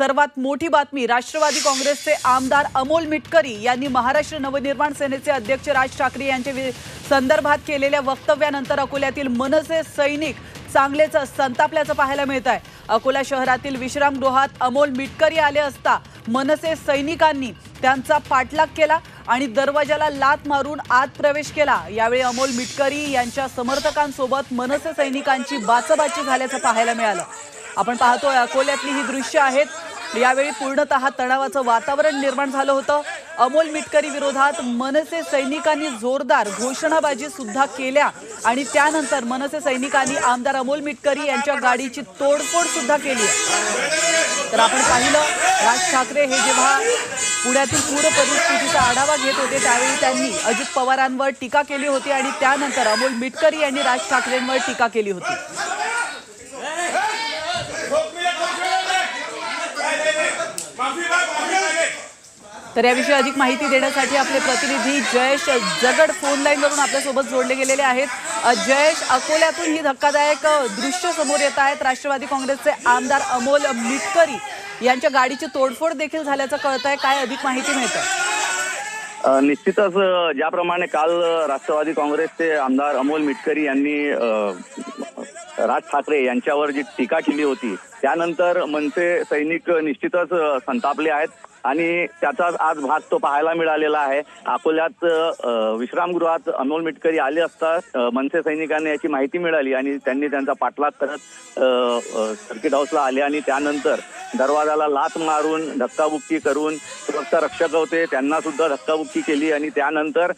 सर्वात मोठी बातमी राष्ट्रवादी काँग्रेसचे आमदार अमोल मिटकरी यांनी महाराष्ट्र नवनिर्माण सेनेचे अध्यक्ष राज ठाकरे यांच्या संदर्भात केलेल्या वक्तव्यानंतर अकोल्यातील मनसे सैनिक चांगलेच संतापल्याचं पाहायला मिळत आहे अकोला शहरातील विश्रामगृहात अमोल मिटकरी आले असता मनसे सैनिकांनी त्यांचा पाठलाग केला आणि दरवाजाला लात मारून आत प्रवेश केला. यावेळी अमोल मिटकरी यांच्या समर्थकांसोबत मनसे सैनिकांची बाचबाची झाल्याचं पाहायला मिळालं. आपण पाहतोय अकोल्यातली ही दृश्य आहेत. यावेळी पूर्णतः तणावाचं वातावरण निर्माण झालं होतं. अमोल मिटकरी विरोधात मनसे सैनिकांनी जोरदार घोषणाबाजी सुद्धा केल्या. आणि त्यानंतर मनसे सैनिकांनी आमदार अमोल मिटकरी यांच्या गाडीची तोडफोड सुद्धा केली. तर आपण पाहिलं राज ठाकरे हे जेव्हा पुण्यातील पूर परिस्थितीचा आढावा घेत होते त्यावेळी त्यांनी अजित पवारांवर टीका केली होती आणि त्यानंतर अमोल मिटकरी यांनी राज ठाकरेंवर टीका केली होती. तर याविषयी अधिक माहिती देण्यासाठी आपले प्रतिनिधी जयेश जगड फोन लाईनवरून आपल्यासोबत जोडले गेलेले आहेत. जयेश अकोल्यातून ही धक्कादायक दृश्य समोर येत आहेत. राष्ट्रवादी काँग्रेसचे आमदार अमोल मिटकरी यांच्या गाडीची तोडफोड देखील झाल्याचं कळत आहे काय अधिक माहिती मिळते निश्चितच ज्याप्रमाणे काल राष्ट्रवादी काँग्रेसचे आमदार अमोल मिटकरी यांनी राज ठाकरे यांच्यावर जी टीका केली होती त्यानंतर मनसे सैनिक निश्चितच संतापले आहेत आणि त्याचाच आज भाग तो पाहायला मिळालेला आहे. अकोल्यात विश्रामगृहात अमोल मिटकरी आले असता मनसे सैनिकांना याची माहिती मिळाली आणि त्यांनी त्यांचा पाठलाग करत सर्किट हाऊसला आले आणि त्यानंतर दरवाजाला लात मारून धक्काबुक्की करून सुरक्षा रक्षक होते त्यांना सुद्धा धक्काबुक्की केली आणि त्यानंतर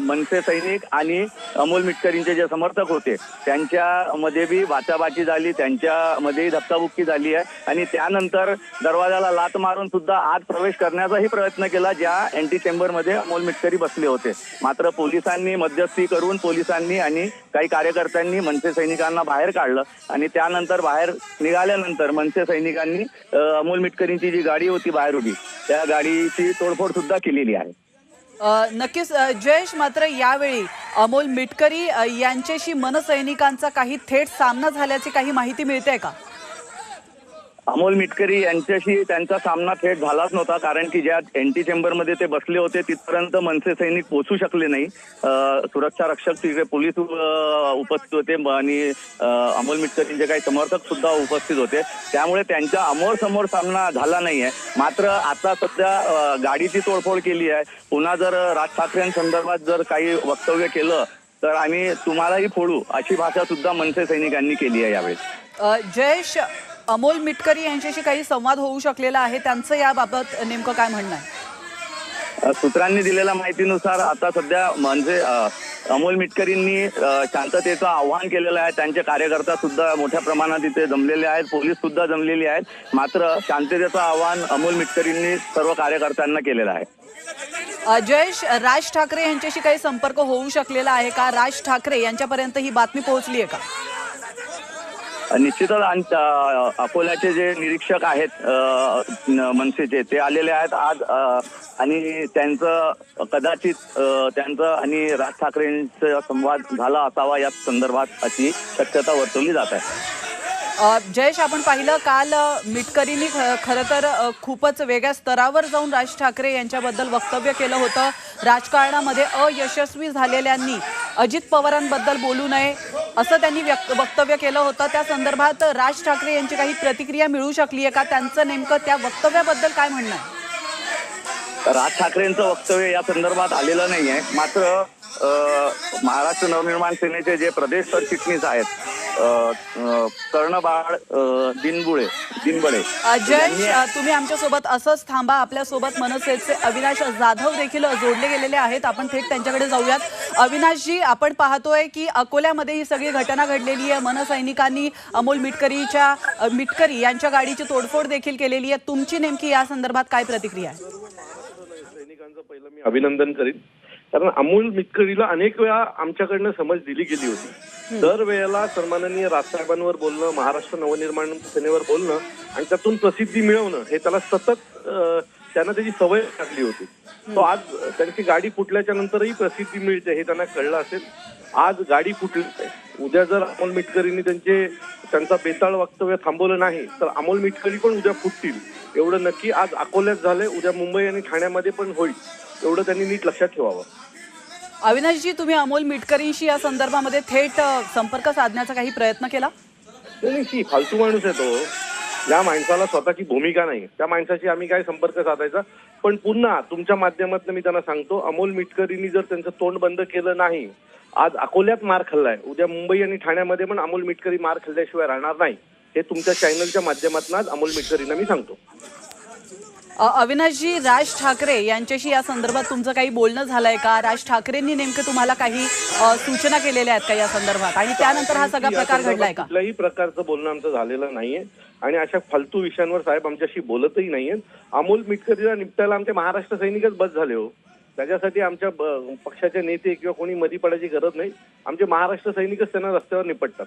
मनसे सैनिक आणि अमोल मिटकरींचे जे समर्थक होते त्यांच्यामध्ये बी वाचाबाची झाली त्यांच्यामध्येही धक्काबुक्की झाली आहे. आणि त्यानंतर दरवाजाला लात मारून सुद्धा आत प्रवेश करण्याचाही प्रयत्न केला ज्या अँटी चेंबरमध्ये अमोल मिटकरी बसले होते. मात्र पोलिसांनी मध्यस्थी करून पोलिसांनी आणि काही कार्यकर्त्यांनी मनसे सैनिकांना बाहेर काढलं. आणि त्यानंतर बाहेर निघाल्यानंतर मनसे सैनिकांनी अमोल मिटकरींची जी गाडी होती बाहेर उभी त्या गाडीची तोडफोड सुद्धा केलेली आहे. नक्कीच जयेश मात्र यावेळी अमोल मिटकरी यांच्याशी मनसैनिकांचा काही थेट सामना झाल्याची काही माहिती मिळते का? अमोल मिटकरी यांच्याशी त्यांचा सामना थेट झालाच नव्हता कारण की ज्या एनटी चेंबरमध्ये ते बसले होते तिथपर्यंत मनसे सैनिक पोहोचू शकले नाही. सुरक्षा रक्षक तिकडे पोलीस उपस्थित होते आणि अमोल मिटकरींचे काही समर्थक सुद्धा उपस्थित होते. त्यामुळे त्यांच्या अमोर समोर सामना झाला नाहीये. मात्र आता सध्या गाडीची तोडफोड केली आहे. पुन्हा जर राज ठाकरेंसंदर्भात जर काही वक्तव्य केलं तर आम्ही तुम्हालाही फोडू अशी भाषा सुद्धा मनसे सैनिकांनी केली आहे यावेळी. जयेश अमोल मिटकरी यांच्याशी काही संवाद होऊ शकलेला आहे. त्यांचं याबाबत नेमकं काय म्हणणं आहे? सूत्रांनी दिलेल्या माहितीनुसार आता सध्या म्हणजे अमोल मिटकरींनी शांततेचं आव्हान केलेलं आहे. त्यांचे कार्यकर्ता सुद्धा मोठ्या प्रमाणात इथे जमलेले आहेत. पोलीस सुद्धा जमलेली आहेत. मात्र शांततेचं आव्हान अमोल मिटकरींनी सर्व कार्यकर्त्यांना केलेलं आहे. जयेश राज ठाकरे यांच्याशी काही संपर्क होऊ शकलेला आहे का? राज ठाकरे यांच्यापर्यंत ही बातमी पोहोचली आहे का? निश्चितच आम- अकोल्याचे जे निरीक्षक आहेत मनसेचे ते आलेले आहेत आज आणि त्यांचं कदाचित त्यांचं आणि राज ठाकरेंचा संवाद झाला असावा या संदर्भात अशी शक्यता वर्तवली जात आहे. जयेश आपण पाहिलं काल मिटकरींनी खरं तर खूपच वेगळ्या स्तरावर जाऊन राज ठाकरे यांच्याबद्दल वक्तव्य केलं होतं. राजकारणामध्ये अयशस्वी झालेल्यांनी अजित पवारांबद्दल बोलू नये. असं त्यांनी वक्तव्य केलं होतं. त्या संदर्भात राज ठाकरे यांची काही प्रतिक्रिया मिळू शकली आहे का? त्यांचं नेमकं त्या वक्तव्याबद्दल काय म्हणणं आहे? राज ठाकरेंचं वक्तव्य या संदर्भात आलेलं नाहीये. मात्र महाराष्ट्र नवनिर्माण सेनेचे जे प्रदेश सरचिटणीस आहेत कर्णबाळ दिनबुळे दिनबळे. अ, जयेश अ, तुम्ही आमच्यासोबत असंच थांबा. आपल्यासोबत मनसेचे अविनाश जाधव देखील जोडले गेलेले आहेत. आपण थेट त्यांच्याकडे जाऊयात. अविनाशजी आपण पाहतोय की अकोल्यामध्ये ही सगळी घटना घडलेली आहे. मनसैनिकांनी अमोल मिटकरीच्या मिटकरी यांच्या गाडीची तोडफोड देखील केलेली आहे. तुमची नेमकी या संदर्भात काय प्रतिक्रिया आहे? सैनिकांचं पहिलं मी अभिनंदन करीन. कारण अमोल मिटकरीला अनेक वेळा आमच्याकडनं समज दिली गेली होती. दर वेळेला सन्माननीय राजसाहेबांवर बोलणं महाराष्ट्र नवनिर्माण सेनेवर बोलणं आणि त्यातून प्रसिद्धी मिळवणं हे त्याला सतत त्यांना त्याची सवय लागली होती. तो आज त्यांची गाडी फुटल्याच्या नंतरही प्रसिद्धी मिळते हे त्यांना कळलं असेल. आज गाडी फुटली. उद्या जर अमोल मिटकरींनी त्यांचे त्यांचा बेताळ वक्तव्य थांबवलं नाही तर अमोल मिटकरी पण उद्या फुटतील. एवढं नक्की आज अकोल्यात झालंय. उद्या मुंबई आणि ठाण्यामध्ये पण होईल. एवढं त्यांनी नीट लक्षात ठेवावं. अविनाशजी तुम्ही अमोल मिटकरींशी या संदर्भामध्ये थेट संपर्क साधण्याचा काही प्रयत्न केला? नाही फालतू माणूस आहे तो. या माणसाला स्वतःची भूमिका नाही. त्या माणसाशी आम्ही काय संपर्क साधायचा? पण पुन्हा तुमच्या माध्यमातून मी त्यांना सांगतो अमोल मिटकरींनी जर त्यांचं तोंड बंद केलं नाही आज अकोल्यात मार खाल्लाय. उद्या मुंबई आणि ठाण्यामध्ये पण अमोल मिटकरी मार खाल्ल्याशिवाय राहणार नाही. हे तुमच्या चॅनलच्या माध्यमातून आज अमोल मिटकरींना मी सांगतो. अविनाशजी राज ठाकरे यांच्याशी या संदर्भात तुमचं काही बोलणं झालंय का? राज ठाकरेंनी नेमकं तुम्हाला काही सूचना केलेल्या आहेत का या संदर्भात? आणि त्यानंतर हा सगळा प्रकार घडलाय का? कुठल्याही प्रकारचं बोलणं आमचं झालेलं नाहीये. आणि अशा फालतू विषयांवर साहेब आमच्याशी बोलतही नाहीयेत अमोल मिटकरीला निपटायला आमचे महाराष्ट्र सैनिकच बस झाले हो. त्याच्यासाठी आमच्या पक्षाचे नेते किंवा कोणी मधी पडायची गरज नाही. आमचे महाराष्ट्र सैनिकच त्यांना रस्त्यावर निपटतात.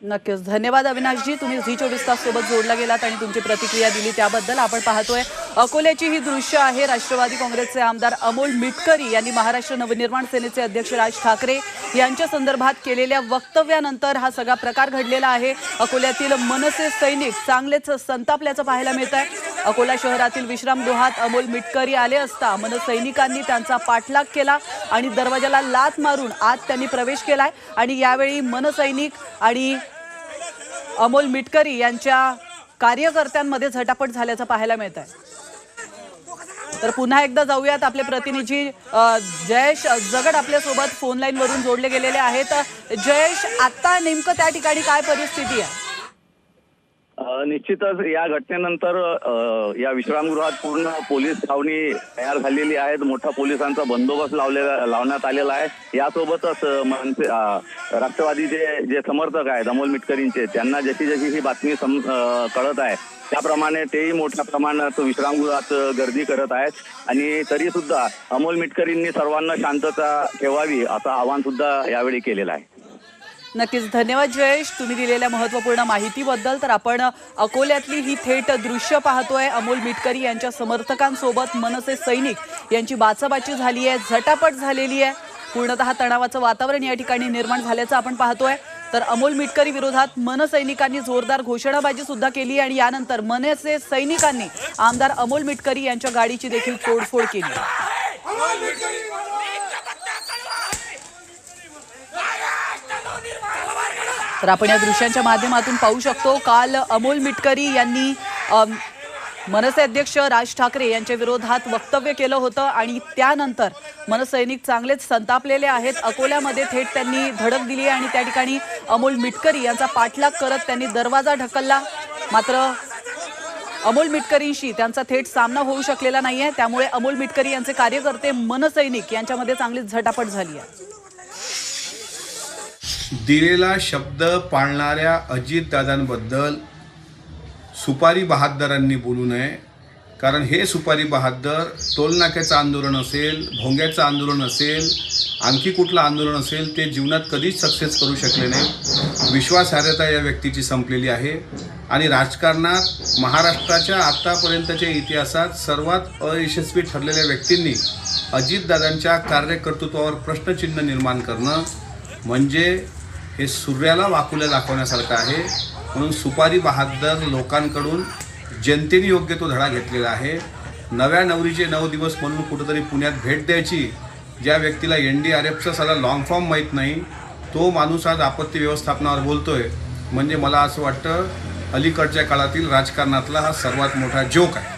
नक्कीच. धन्यवाद अविनाशजी. तुम्ही झी चोवीस तास सोबत जोडला गेलात आणि तुमची प्रतिक्रिया दिली. त्याबद्दल आपण पाहतोय अकोल्याची ही दृश्य आहे. राष्ट्रवादी काँग्रेसचे आमदार अमोल मिटकरी यांनी महाराष्ट्र नवनिर्माण सेनेचे अध्यक्ष राज ठाकरे यांच्या संदर्भात केलेल्या वक्तव्यानंतर हा सगळा प्रकार घडलेला आहे. अकोल्यातील मनसे सैनिक चांगलेच संतापल्याचं पाहायला मिळत आहे अकोला शहरातील विश्रामगृहात अमोल मिटकरी आले असता मनसैनिकांनी त्यांचा पाठलाग केला आणि दरवाजाला लात मारून आत त्यांनी प्रवेश केलाय. आणि यावेळी मनसैनिक आणि अमोल मिटकरी यांच्या कार्यकर्त्यांमध्ये झटापट झाल्याचं पाहायला मिळत आहे तर पुन्हा एकदा जाऊयात आपले प्रतिनिधी जयेश जगड आपल्यासोबत फोन लाईन वरून जोडले गेलेले आहेत. जयेश आता नेमकं त्या ठिकाणी काय परिस्थिती आहे? निश्चितच या घटनेनंतर या विश्रामगृहात पूर्ण पोलीस छावणी तयार झालेली आहेत. मोठा पोलिसांचा बंदोबस्त लावलेला लावण्यात आलेला आहे. यासोबतच मनसे राष्ट्रवादीचे जे समर्थक आहेत अमोल मिटकरींचे त्यांना जशी जशी ही बातमी सम कळत आहे त्याप्रमाणे तेही मोठ्या प्रमाणात विश्रामगृहात गर्दी करत आहेत. आणि तरी सुद्धा अमोल मिटकरींनी सर्वांना शांतता ठेवावी असं आवाहन सुद्धा यावेळी केलेलं आहे. नक्कीच धन्यवाद जयेश. तुम्ही दिलेल्या महत्त्वपूर्ण माहितीबद्दल. तर आपण अकोल्यातली ही थेट दृश्य पाहतोय. अमोल मिटकरी यांच्या समर्थकांसोबत मनसे सैनिक यांची बाचाबाची झाली आहे. झटापट झालेली आहे. पूर्णतः तणावाचं वातावरण या ठिकाणी निर्माण झाल्याचं आपण पाहतोय. तर अमोल मिटकरी विरोधात मनसैनिकांनी जोरदार घोषणाबाजी सुद्धा केली आणि यानंतर मनसे सैनिकांनी आमदार अमोल मिटकरी यांच्या गाडीची देखील तोडफोड केली. तर आपण या दृश्यांच्या माध्यमातून पाहू शकतो काल अमोल मिटकरी यांनी मनसे अध्यक्ष राज ठाकरे यांच्या विरोधात वक्तव्य केलं होतं आणि त्यानंतर मनसैनिक चांगलेच संतापलेले आहेत. अकोल्यामध्ये थेट त्यांनी धडक दिली आणि त्या ठिकाणी अमोल मिटकरी यांचा पाठलाग करत त्यांनी दरवाजा ढकलला. मात्र अमोल मिटकरींशी त्यांचा थेट सामना होऊ शकलेला नाही आहे त्यामुळे अमोल मिटकरी यांचे कार्यकर्ते मनसैनिक यांच्यामध्ये चांगलीच झटापट झाली आहे. दिलेला शब्द पाळणाऱ्या अजितदादांबद्दल सुपारी बहादरांनी बोलू नये. कारण हे सुपारी बहादर टोलनाक्याचं आंदोलन असेल भोंग्याचं आंदोलन असेल आणखी कुठलं आंदोलन असेल ते जीवनात कधीच सक्सेस करू शकले नाही. विश्वासार्हता या व्यक्तीची संपलेली आहे. आणि राजकारणात महाराष्ट्राच्या आत्तापर्यंतच्या इतिहासात सर्वात अयशस्वी ठरलेल्या व्यक्तींनी अजितदादांच्या कार्यकर्तृत्वावर प्रश्नचिन्ह निर्माण करणं म्हणजे हे सूर्याला वाकुल्या दाखवण्यासारखं आहे. म्हणून सुपारी बहादर लोकांकडून जनतेने योग्य तो धडा घेतलेला आहे. नव्या नवरीचे नऊ दिवस म्हणून कुठंतरी पुण्यात भेट द्यायची ज्या व्यक्तीला एन डी आर एफचा साला लॉंग फॉर्म माहीत नाही तो माणूस आज आपत्ती व्यवस्थापनावर बोलतोय. म्हणजे मला असं वाटतं अलीकडच्या काळातील राजकारणातला हा सर्वात मोठा जोक आहे.